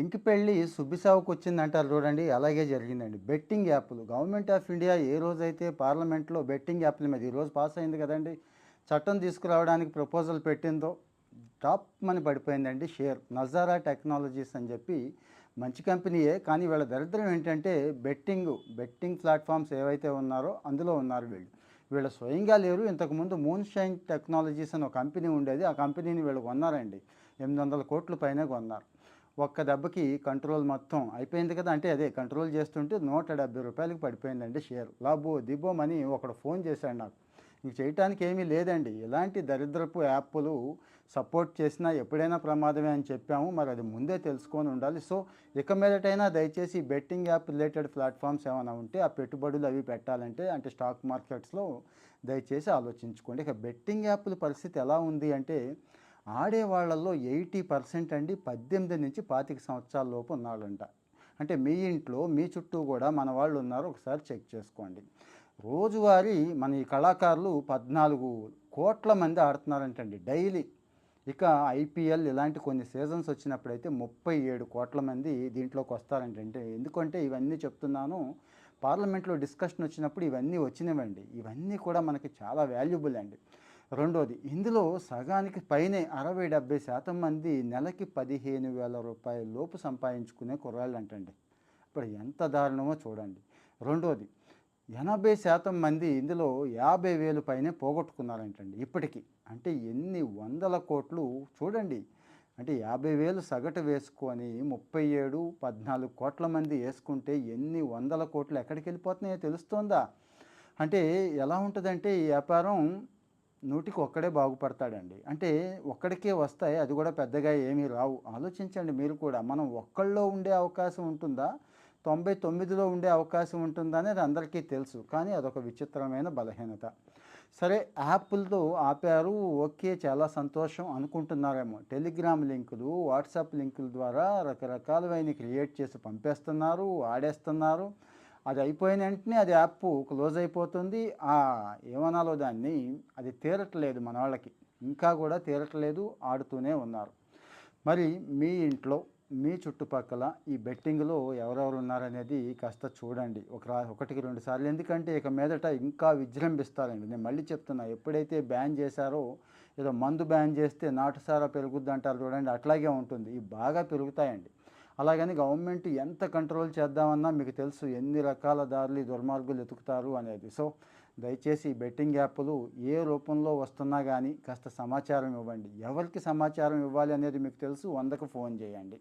ఎంకిపెళ్ళి సుబ్బిసావుకు వచ్చిందంటారు చూడండి. అలాగే జరిగిందండి. బెట్టింగ్ యాప్లు. గవర్నమెంట్ ఆఫ్ ఇండియా ఏ రోజైతే పార్లమెంట్లో బెట్టింగ్ యాప్ల మీద ఈరోజు పాస్ అయింది కదండి చట్టం తీసుకురావడానికి ప్రపోజల్ పెట్టిందో టాప్ మని పడిపోయిందండి షేర్. నజారా టెక్నాలజీస్ అని చెప్పి మంచి కంపెనీయే కానీ వీళ్ళ దరిద్రం ఏంటంటే బెట్టింగ్ బెట్టింగ్ ప్లాట్ఫామ్స్ ఏవైతే ఉన్నారో అందులో ఉన్నారు వీళ్ళు. వీళ్ళ స్వయంగా లేరు. ఇంతకుముందు మూన్ షైన్ టెక్నాలజీస్ అని ఒక కంపెనీ ఉండేది. ఆ కంపెనీని వీళ్ళు కొన్నారండి. ఎనిమిది వందల కోట్ల పైనే కొన్నారు. ఒక్క దెబ్బకి కంట్రోల్ మొత్తం అయిపోయింది కదా. అంటే అదే కంట్రోల్ చేస్తుంటే నూట డెబ్బై రూపాయలకి పడిపోయిందండి షేర్. లాబో దిబో అని ఒకడు ఫోన్ చేశాడు నాకు. ఇంక చేయటానికి ఏమీ లేదండి. ఇలాంటి దరిద్రపు యాప్లు సపోర్ట్ చేసినా ఎప్పుడైనా ప్రమాదమే అని చెప్పాము. మరి అది ముందే తెలుసుకొని ఉండాలి. సో ఇక మీదటైనా దయచేసి బెట్టింగ్ యాప్ రిలేటెడ్ ప్లాట్ఫామ్స్ ఏమైనా ఉంటే ఆ పెట్టుబడులు అవి పెట్టాలంటే అంటే స్టాక్ మార్కెట్స్లో దయచేసి ఆలోచించుకోండి. ఇక బెట్టింగ్ యాప్ల పరిస్థితి ఎలా ఉంది అంటే ఆడే వాళ్ళల్లో ఎయిటీ పర్సెంట్ అండి పద్దెనిమిది నుంచి పాతిక సంవత్సరాల లోపు ఉన్నాడంట అంటే మీ ఇంట్లో మీ చుట్టూ కూడా మన వాళ్ళు ఉన్నారు ఒకసారి చెక్ చేసుకోండి. రోజువారీ మన ఈ కళాకారులు పద్నాలుగు కోట్ల మంది ఆడుతున్నారంటండి డైలీ. ఇక ఐపీఎల్ ఇలాంటి కొన్ని సీజన్స్ వచ్చినప్పుడైతే ముప్పై ఏడు కోట్ల మంది దీంట్లోకి వస్తారంటే ఎందుకంటే ఇవన్నీ చెప్తున్నాను పార్లమెంట్లో డిస్కషన్ వచ్చినప్పుడు ఇవన్నీ వచ్చినవండి. ఇవన్నీ కూడా మనకి చాలా వాల్యుబుల్ అండి. రెండోది ఇందులో సగానికి పైనే అరవై డెబ్బై శాతం మంది నెలకి పదిహేను వేల రూపాయల లోపు సంపాదించుకునే కుర్రాళ్ళు అంటండి. ఇప్పుడు ఎంత దారుణమో చూడండి. రెండోది ఎనభై శాతం మంది ఇందులో యాభై వేలు పైనే పోగొట్టుకున్నారంటండి. ఇప్పటికీ అంటే ఎన్ని వందల కోట్లు చూడండి. అంటే యాభై వేలు సగటు వేసుకొని ముప్పై ఏడు పద్నాలుగు కోట్ల మంది వేసుకుంటే ఎన్ని వందల కోట్లు ఎక్కడికి వెళ్ళిపోతున్నాయో తెలుస్తోందా? అంటే ఎలా ఉంటుందంటే ఈ వ్యాపారం నూటికి ఒక్కడే బాగుపడతాడండి. అంటే ఒక్కడికే వస్తాయి అది కూడా పెద్దగా ఏమీ రావు. ఆలోచించండి మీరు కూడా మనం ఒక్కళ్ళలో ఉండే అవకాశం ఉంటుందా? తొంభై తొమ్మిదిలో ఉండే అవకాశం ఉంటుందా అనేది అందరికీ తెలుసు కానీ అదొక విచిత్రమైన బలహీనత. సరే యాప్లతో ఆపారు ఓకే చాలా సంతోషం అనుకుంటున్నారేమో. టెలిగ్రామ్ లింకులు వాట్సాప్ లింకుల ద్వారా రకరకాలవైన క్రియేట్ చేసి పంపేస్తున్నారు ఆడేస్తున్నారు అది అయిపోయిన వెంటనే అది యాప్ క్లోజ్ అయిపోతుంది. ఆ ఏమనాలో దాన్ని అది తీరట్లేదు మన వాళ్ళకి. ఇంకా కూడా తీరట్లేదు ఆడుతూనే ఉన్నారు. మరి మీ ఇంట్లో మీ చుట్టుపక్కల ఈ బెట్టింగ్లో ఎవరెవరు ఉన్నారనేది కాస్త చూడండి. ఒక ఒకటికి రెండు సార్లు. ఎందుకంటే ఇక మీదట ఇంకా విజృంభిస్తారండి. నేను మళ్ళీ చెప్తున్నా ఎప్పుడైతే బ్యాన్ చేశారో ఏదో మందు బ్యాన్ చేస్తే నాటుసారా పెరుగుద్ది అంటారు చూడండి అట్లాగే ఉంటుంది. ఇవి బాగా పెరుగుతాయండి. అలాగని గవర్నమెంట్ ఎంత కంట్రోల్ చేద్దామన్నా మీకు తెలుసు ఎన్ని రకాల దారులు దుర్మార్గులు ఎతుకుతారు అనేది. సో దయచేసి బెట్టింగ్ యాప్లు ఏ రూపంలో వస్తున్నా కానీ కాస్త సమాచారం ఇవ్వండి. ఎవరికి సమాచారం ఇవ్వాలి అనేది మీకు తెలుసు వందకు ఫోన్ చేయండి.